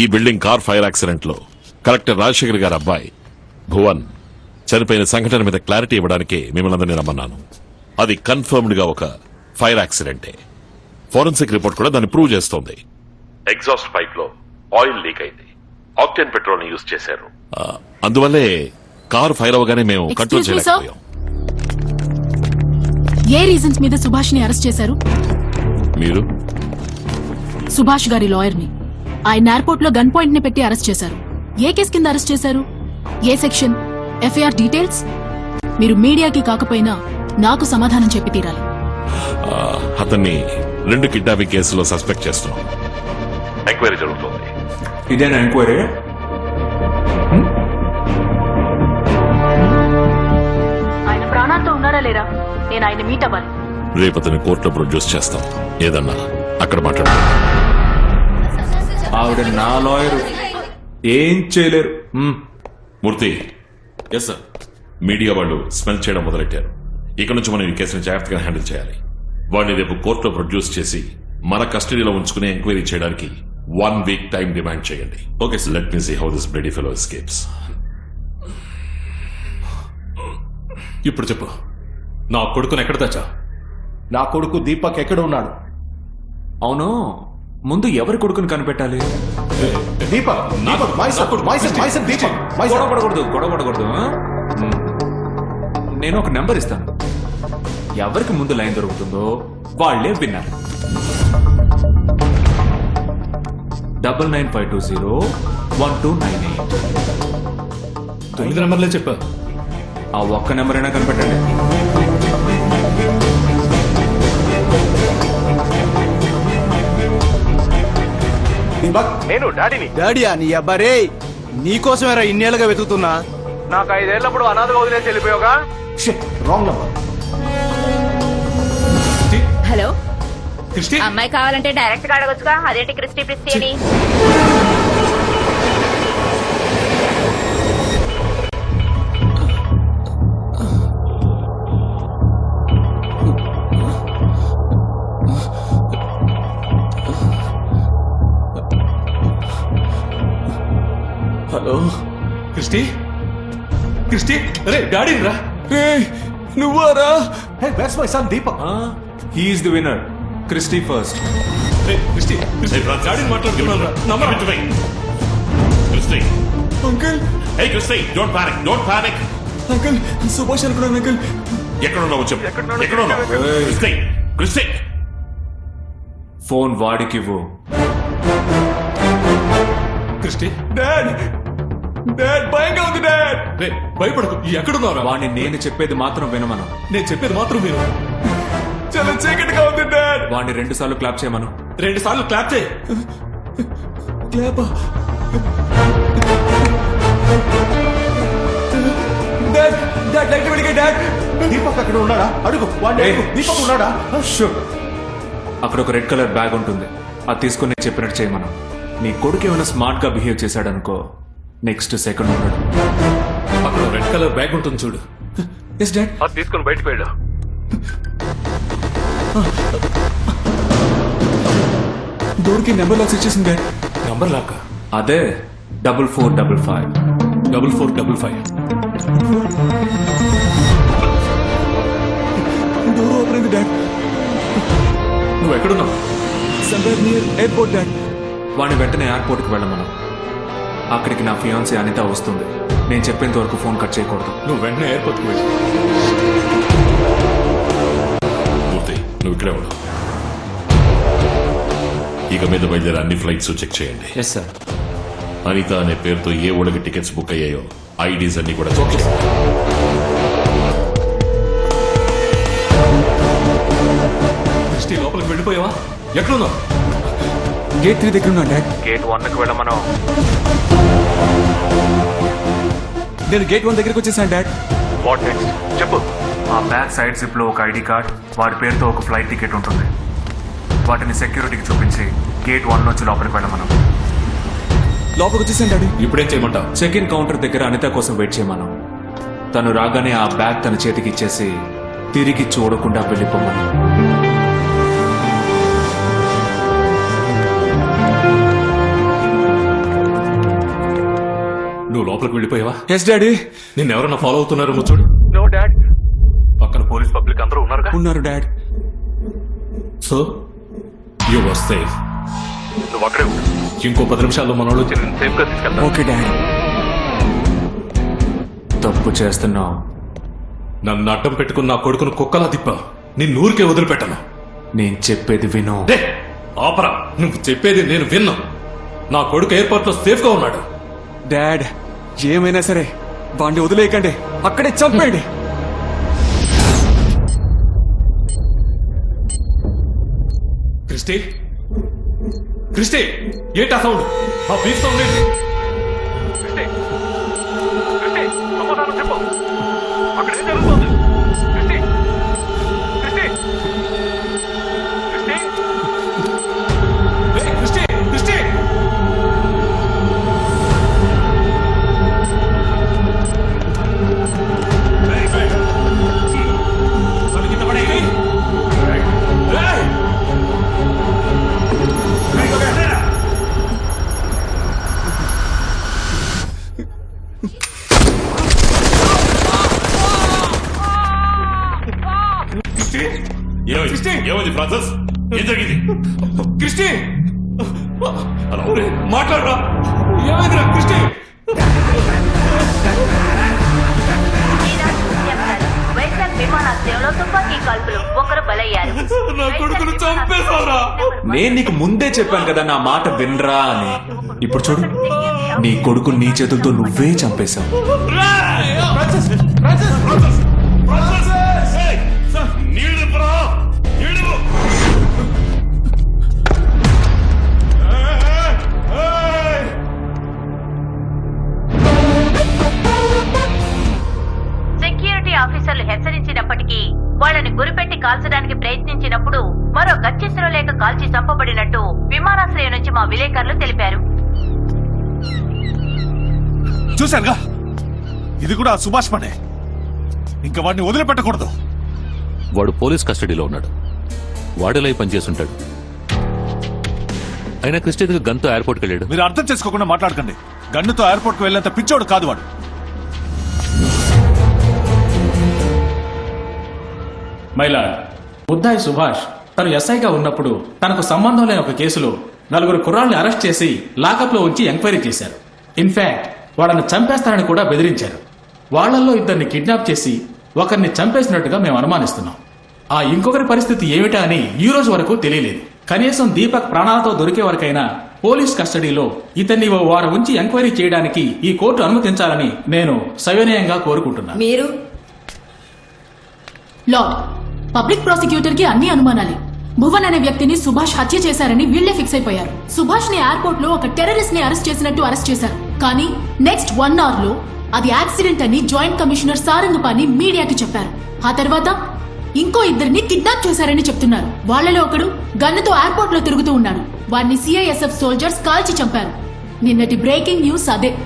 ఈ building car fire యాక్సిడెంట్లో collector Rajasekhar గారి అబ్బాయి భువన్ చనిపోయిన సంఘటన మీద క్లారిటీ ఇవ్వడానికి మిమ్మల్ని అందరినీ రమ్మన్నాను. అది కన్ఫర్మ్డ్గా ఒక ఫైర్ యాక్సిడెంటే. ఫోరెన్సిక్ రిపోర్ట్ కూడా దాన్ని ప్రూవ్ చేస్తోంది. ఎగ్జాస్ట్ పైప్లో ఆయిల్ లీక్ అయింది. ఆక్టెన్ పెట్రోల్ని యూజ్ చేశారు. అందువల్లే కారు ఫైర్ అవగానే మేము కంట్రోల్. చేయలేకపోయాం. ఏ రీజన్స్ మీద సుభాష్ని అరెస్ట్ చేశారు? మీరు? సుభాష్ గారి లాయర్ని ఆయన ఎయిర్పోర్ట్లో గన్ పాయింట్ని పెట్టి అరెస్ట్ చేశారు. ఏ కేసు కింద అరెస్ట్ చేశారు? ఏ సెక్షన్? FIR details? మీరు మీడియాకి కాకపోయినా నాకు సమాధానం చెప్పి తీరాలి. అతన్ని రెండు కిడ్నాపింగ్ కేసులో సస్పెక్ట్ చేస్తున్నాం. ఎంక్వైరీ జరుగుతోంది. ఇదేనా ఎంక్వైరీ? ఆయన ప్రాణాలతో ఉన్నారా లేరా? నేను ఆయన మీట్ అవ్వాలి. రేపు అతన్ని కోర్టులో ప్రొడ్యూస్ చేస్తాం. ఏదన్నా అక్కడ మాట్లాడు ఆవిడ నా లాయర్. ఏం చేయలేరు. మూర్తి. ఎస్ సార్ మీడియా వాళ్ళు స్మెల్ చేయడం మొదలెట్టారు. ఇక నుంచి మనం ఈ కేసుని జాగ్రత్తగా హ్యాండిల్ చేయాలి. వాడిని రేపు కోర్టులో ప్రొడ్యూస్ చేసి మన కస్టడీలో ఉంచుకుని ఎంక్వైరీ చేయడానికి వన్ వీక్ టైం డిమాండ్ చేయండి. Okay sir let me see how this bloody fellow escapes ఇప్పుడు చెప్పు. నా కొడుకుని ఎక్కడ తెచ్చా నా కొడుకు దీపక్ ఎక్కడ ఉన్నాడు? అవును. ముందు ఎవరి కొడుకుని కనిపెట్టాలి? Deepak Deepak my son my son my son Deepak my గొడవ సన్ పడకూడదు గొడవ పడకూడదు ఆ? మ్మ్. నేను ఒక నెంబర్ ఇస్తాను. ఎవరికి ముందు లైన్ దొరుకుతుందో వాళ్ళే విన్నారు. Double nine five two zero one two nine eight. తొమ్మిది నెంబర్లే చెప్పా. ఆ ఒక్క నెంబర్ అయినా కనిపెట్టండి. దీపక్ నేను డాడీని. డాడీయా నీ అబ్బారే నీకోసమేరా ఇన్నేళ్ళుగా వెతుకుతున్నా. నాకు ఐదేళ్ళప్పుడు అనాథగా వదిలేసి వెళ్ళిపోయావుగా? Wrong number hello? క్రిస్టి? అమ్మాయి కావాలంటే డైరెక్ట్గా అడగొచ్చుగా అదేంటి క్రిస్టీ ప్రిస్టీ అని హలో. క్రిస్టి క్రిస్టి అరే డాడీ రా. నువ్వారా? Hey where's my son Deepak he's the winner Christy first ray Christy Christy డాడీని మాట్లాడుతున్నాను రా. Number uncle. Hey, Christy, don't panic, don't panic. Uncle Subhash అనుకున్నాను అంకుల్. ఎక్కడ ఉన్నావు చెప్పు ఎక్కడ ఉన్నావు క్రిస్టీ క్రిస్టీ ఫోన్ వాడికి ఇవ్వు. క్రిస్టి డాడ్ డాడ్ భయంగా ఉంది డాడ్ రే భయపడకు. ఎక్కడున్నారా వాడిని నేను చెప్పేది మాత్రం వినమను. నేను చెప్పేది మాత్రం మీరు చాలా చీకటిగా ఉంది డాడ్ వాడిని రెండు సార్లు క్లాప్ చేయమను. రెండు సార్లు క్లాప్ చేయి. క్లాప్. డాడ్ డాడ్ లైట్ వెలిగే డాడ్ దీపక్ అక్కడ ఉన్నాడా? అడుగు వాడిని. అడుగు. దీపక్ ఉన్నాడా? అక్కడ ఒక రెడ్ కలర్ బ్యాగ్ ఉంటుంది. అది తీసుకుని చెప్పినట్టు చేయమను. నీ కొడుకు ఏమైనా స్మార్ట్గా బిహేవ్ చేశాడనుకో. నెక్స్ట్ సెకండ్ ఉన్నాడు. అక్కడ రెడ్ కలర్ బ్యాగ్ ఉంటుంది చూడు. ఎస్ డాడ్ అది తీసుకుని బయటకు వెళ్ళు. డోర్కి నెంబర్ లాక్స్ ఇచ్చేసింది డాడ్ నంబర్ లాక్క అదే double four double five double four double five door open అయింది డాడ్ నువ్వు ఎక్కడున్నావు? సంవేర్ నియర్ ఎయిర్పోర్ట్ డాడ్ వాడిని వెంటనే ఎయిర్పోర్ట్కి వెళ్ళమను. అక్కడికి నా ఫియాన్సీ అనిత వస్తుంది. నేను చెప్పేంత వరకు ఫోన్ కట్ చేయకూడదు. నువ్వు వెంటనే ఎయిర్పోర్ట్కి వెళ్ళి. మూర్తి నువ్వు ఇక్కడే ఉన్నావు ఇక మీద బయలుదేరే అన్ని ఫ్లైట్స్ చెక్ చేయండి. ఎస్ సార్ అనిత అనే పేరుతో ఏ ఊళ్ళకి టికెట్స్ బుక్ అయ్యాయో ఐడీస్ అన్ని కూడా చెక్ చేయండి క్రిస్టి లోపలికి వెళ్ళిపోయావా? ఎక్కడున్నావు? గేట్ త్రీ దగ్గర ఉన్నా డాడ్ గేట్ వన్కి వెళ్ళమను. నేను గేట్ వన్ దగ్గరికి వచ్చేసాను డాడ్. వాట్ నెక్స్ట్ చెప్పు. ఆ బ్యాక్ సైడ్ జిప్లో ఒక ఐడి కార్డ్ వాడి పేరుతో ఒక ఫ్లైట్ టికెట్ ఉంటుంది. వాటిని సెక్యూరిటీకి చూపించి గేట్ వన్ నుంచి లోపలికి వెళ్ళమను. లోపలికి వచ్చేసాను డాడీ. ఇప్పుడేం చేయమంటావు? చెక్ ఇన్ కౌంటర్ దగ్గర అనిత కోసం వెయిట్ చేయమను. తను రాగానే ఆ బ్యాగ్ తన చేతికి ఇచ్చేసి తిరిగి చూడకుండా వెళ్ళిపోమను. లోపలికి వెళ్ళిపోయావా? ఎస్ డాడీ నిన్ను ఎవరన్నా ఫాలో అవుతున్నారో నువ్వు చూడు. నో డాడ్ పక్కన పోలీస్ పబ్లిక్ అందరూ ఉన్నారుగా? ఉన్నారు dad so you were safe నువ్వు అక్కడే ఇంకో పది నిమిషాల్లో మన వాళ్ళు సేఫ్గా తీసుకెళ్తాను ఓకే డాడ్ తప్పు చేస్తున్నావు. నన్ను అడ్డం పెట్టుకుని నా కొడుకును కుక్కలా తిప్పా నిన్ను ఊరికే వదిలిపెట్టను. నేను చెప్పేది విను. ఆపరా. నువ్వు చెప్పేది నేను విన్నా. నా కొడుకు ఎయిర్పోర్ట్లో సేఫ్గా ఉన్నాడు. డాడ్ ఏమైనా సరే వాడిని వదిలేయకండి. అక్కడే చంపేయండి. క్రిస్టి? క్రిస్టి ఏంటా సౌండ్? ఆ బీఫ్ సౌండ్ ఏంటి? క్రిస్టి క్రిస్టి సమాధానం చెప్పు. క్రిస్టి ఏమైంది ఫ్రాన్సెస్ ఏం జరిగింది క్రిస్టి హలో మాట్లాడరా ఏమైందిరా క్రిస్టి వైజాగ్ విమానాశ్రయంలో తుపాకీ కాల్పులు ఒకరు బలయ్యారు నా కొడుకును చంపేశారా నేను నీకు ముందే చెప్పాను కదా నా మాట వినరా అని ఇప్పుడు చూడు నీ కొడుకు నీ చేతులతో నువ్వే చంపేశావు చూశానుగా. ఇది కూడా సుభాష్ పనే. ఇంకా వాడిని వదిలిపెట్టకూడదు. వాడు పోలీస్ కస్టడీలో ఉన్నాడు. వాడిలో పనిచేస్తుంటాడు అయినా క్రిస్టియన్కి గన్తో ఎయిర్పోర్ట్కి వెళ్ళాడు. మీరు అర్థం చేసుకోకుండా మాట్లాడకండి. గన్నుతో ఎయిర్పోర్ట్కు వెళ్ళేంత పిచ్చోడు కాదు వాడు. మైలాడ్ ముద్దాయి సుభాష్ తను ఎస్ఐగా ఉన్నప్పుడు తనకు సంబంధం లేని ఒక కేసులో నలుగురు కుర్రాళ్ళని అరెస్ట్ చేసి లాకప్లో ఉంచి ఎంక్వైరీ చేశారు. ఇన్ఫాక్ట్ వాళ్ళని చంపేస్తారని కూడా బెదిరించారు. వాళ్ళల్లో ఇద్దరిని కిడ్నాప్ చేసి ఒకరిని చంపేసినట్టుగా మేము అనుమానిస్తున్నాం. ఆ ఇంకొకరి పరిస్థితి ఏమిటా అని ఈ రోజు వరకు తెలియలేదు. కనీసం దీపక్ ప్రాణాలతో దొరికే వరకైనా పోలీస్ కస్టడీలో ఇతన్ని ఓ వారం ఉంచి ఎంక్వైరీ చేయడానికి ఈ కోర్టు అనుమతించాలని నేను సవినయంగా కోరుకుంటున్నాను. మీరు? లార్డ్ పబ్లిక్ ప్రాసిక్యూటర్కి అన్ని అనుమానాలే. భువన్ అనే వ్యక్తిని సుభాష్ హత్య చేశారని వీళ్ళే ఫిక్స్ అయిపోయారు. సుభాష్ని ఎయిర్పోర్ట్లో ఒక టెర్రరిస్ట్ని అరెస్ట్ చేసినట్టు అరెస్ట్ చేశారు. కానీ నెక్స్ట్ వన్ అవర్లో అది యాక్సిడెంట్ అని జాయింట్ కమిషనర్ సారంగపాణి మీడియాకి చెప్పారు. ఆ తర్వాత ఇంకో ఇద్దరిని కిడ్నాప్ చేశారని చెప్తున్నారు. వాళ్ళలో ఒకడు గన్నుతో ఎయిర్పోర్ట్లో తిరుగుతూ ఉన్నాడు. వాడిని సిఐఎస్ఎఫ్ సోల్జర్స్ కాల్చి చంపారు. నిన్నటి బ్రేకింగ్ న్యూస్ అదే.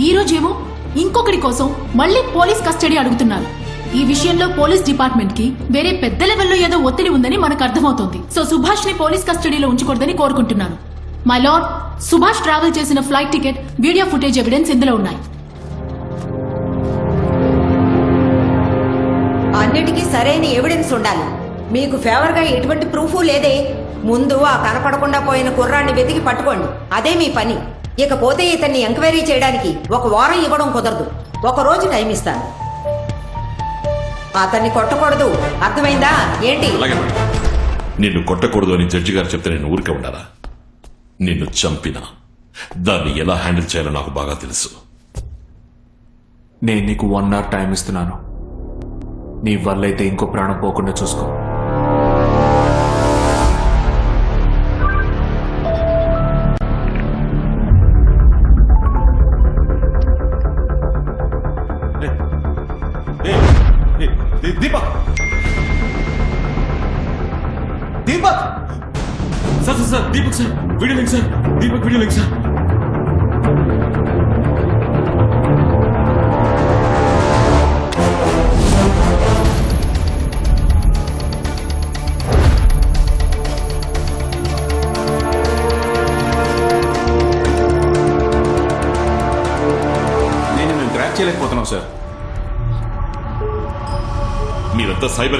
ఈ రోజేమో ఇంకొకటి కోసం మళ్ళీ పోలీస్ కస్టడీ అడుగుతున్నారు. ఈ విషయంలో పోలీస్ డిపార్ట్మెంట్కి వేరే పెద్ద లెవెల్లో ఏదో ఒత్తిడి ఉందని మనకు అర్థమవుతోంది. సో సుభాష్ని పోలీస్ కస్టడీలో ఉంచకూడదని కోరుకుంటున్నాను. మై లార్డ్ సుభాష్ ట్రావెల్ చేసిన flight ticket video footage evidence ఇందులో ఉన్నాయి. అన్నిటికీ సరైన ఎవిడెన్స్ ఉండాలి. మీకు ఫేవర్గా ఎటువంటి ప్రూఫ్ లేదే. ముందు ఆ కనపడకుండా పోయిన కుర్రాన్ని వెతికి పట్టుకోండి. అదే మీ పని. ఇకపోతే ఇతన్ని ఎంక్వైరీ చేయడానికి ఒక వారం ఇవ్వడం కుదరదు. ఒక రోజు టైం ఇస్తాను. అతన్ని కొట్టకూడదు. అర్థమైందా? ఏంటి? నిన్ను కొట్టకూడదు అని జడ్జి గారు చెప్తే నేను ఊరికే ఉండాలా? నిన్ను చంపినా. దాన్ని ఎలా హ్యాండిల్ చేయాలో నాకు బాగా తెలుసు. నేను నీకు వన్ అవర్ టైం ఇస్తున్నాను. నీ వల్ల అయితే ఇంకో ప్రాణం పోకుండా చూసుకో. Deepak! Deepak! Sir sir sir Deepak sir video link sir Deepak video link sir. చేయలేకపోతున్నాం సార్. మీరంతా సైబర్